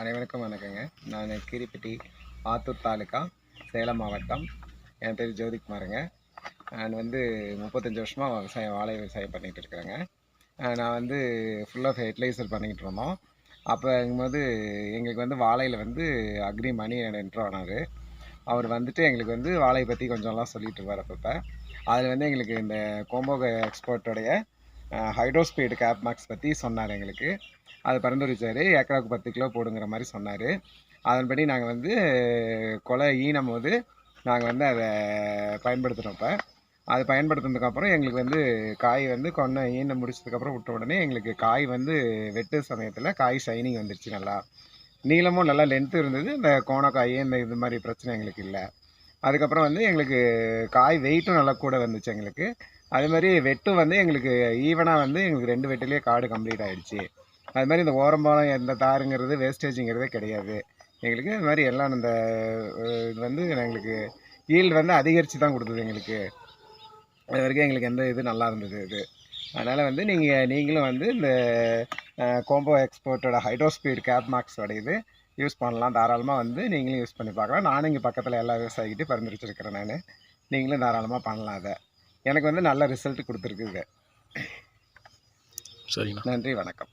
அனைவருக்கும் வணக்கங்க. நான் கீரிப்பட்டி ஆத்தூர் தாலுக்கா சேலம் மாவட்டம். என் பேர் ஜோதிக்குமாருங்க. நான் வந்து முப்பத்தஞ்சு வருஷமாக விவசாயம் வாழை விவசாயம் பண்ணிகிட்டு இருக்கிறேங்க. நான் வந்து ஃபுல்லாக ஃபெர்டிலைசர் பண்ணிக்கிட்டு இருந்தோம். அப்போங்கும்போது எங்களுக்கு வந்து வாழையில் வந்து அக்ரி மணி என்ட்ரு ஆனார். அவர் வந்துட்டு எங்களுக்கு வந்து வாழையை பற்றி கொஞ்சம்லாம் சொல்லிட்டு இருப்பார் அப்பப்போ. அதில் வந்து எங்களுக்கு இந்த கோம்போக எக்ஸ்போர்ட்டோடைய ஹைட்ரோஸ்பீடு கேப் மேக்ஸ் பற்றி சொன்னார் எங்களுக்கு. அது பரிந்துரைச்சார் ஏக்கராவுக்கு பத்து கிலோ போடுங்கிற மாதிரி சொன்னார். அதன்படி நாங்கள் வந்து கொலை ஈனம் போது நாங்கள் வந்து அதை பயன்படுத்துகிறோம் இப்போ. அது பயன்படுத்தினதுக்கப்புறம் எங்களுக்கு வந்து காய் வந்து கொன்ன ஈன முடிச்சதுக்கப்புறம் விட்ட உடனே எங்களுக்கு காய் வந்து வெட்டு சமயத்தில் காய் ஷைனிங் வந்துருச்சு நல்லா. நீளமும் நல்லா லென்த்து இருந்தது. இந்த கோணக்காய் இந்த இது மாதிரி பிரச்சனை எங்களுக்கு இல்லை. அதுக்கப்புறம் வந்து எங்களுக்கு காய் வெயிட்டும் நல்லா கூட வந்துச்சு எங்களுக்கு. அது மாதிரி வெட்டும் வந்து எங்களுக்கு ஈவனாக வந்து எங்களுக்கு ரெண்டு வெட்டிலேயே காடு கம்ப்ளீட் ஆகிடுச்சு அது மாதிரி இந்த ஓரம்பாலம் எந்த தாருங்கிறது வேஸ்டேஜுங்கிறதே கிடையாது. எங்களுக்கு இது மாதிரி எல்லாம் இந்த இது வந்து எங்களுக்கு ஈல்டு வந்து அதிகரித்து தான் கொடுத்தது எங்களுக்கு. அது வரைக்கும் எங்களுக்கு எந்த இது நல்லா இருந்தது இது. அதனால் வந்து நீங்கள் நீங்களும் வந்து இந்த கோம்போ எக்ஸ்போர்ட்டோட ஹைட்ரோஸ்பீட் கேப் மார்க்ஸோட இது யூஸ் பண்ணலாம். தாராளமாக வந்து நீங்களும் யூஸ் பண்ணி பார்க்கலாம். நானும் இங்கே பக்கத்தில் எல்லா விவசாயிகிட்டையும் பரிந்துரைச்சிருக்கிறேன் நான். நீங்களும் தாராளமாக பண்ணலாம் அதை. எனக்கு வந்து நல்ல ரிசல்ட் கொடுத்துருக்கு இது. சரிங்கண்ணா நன்றி வணக்கம்.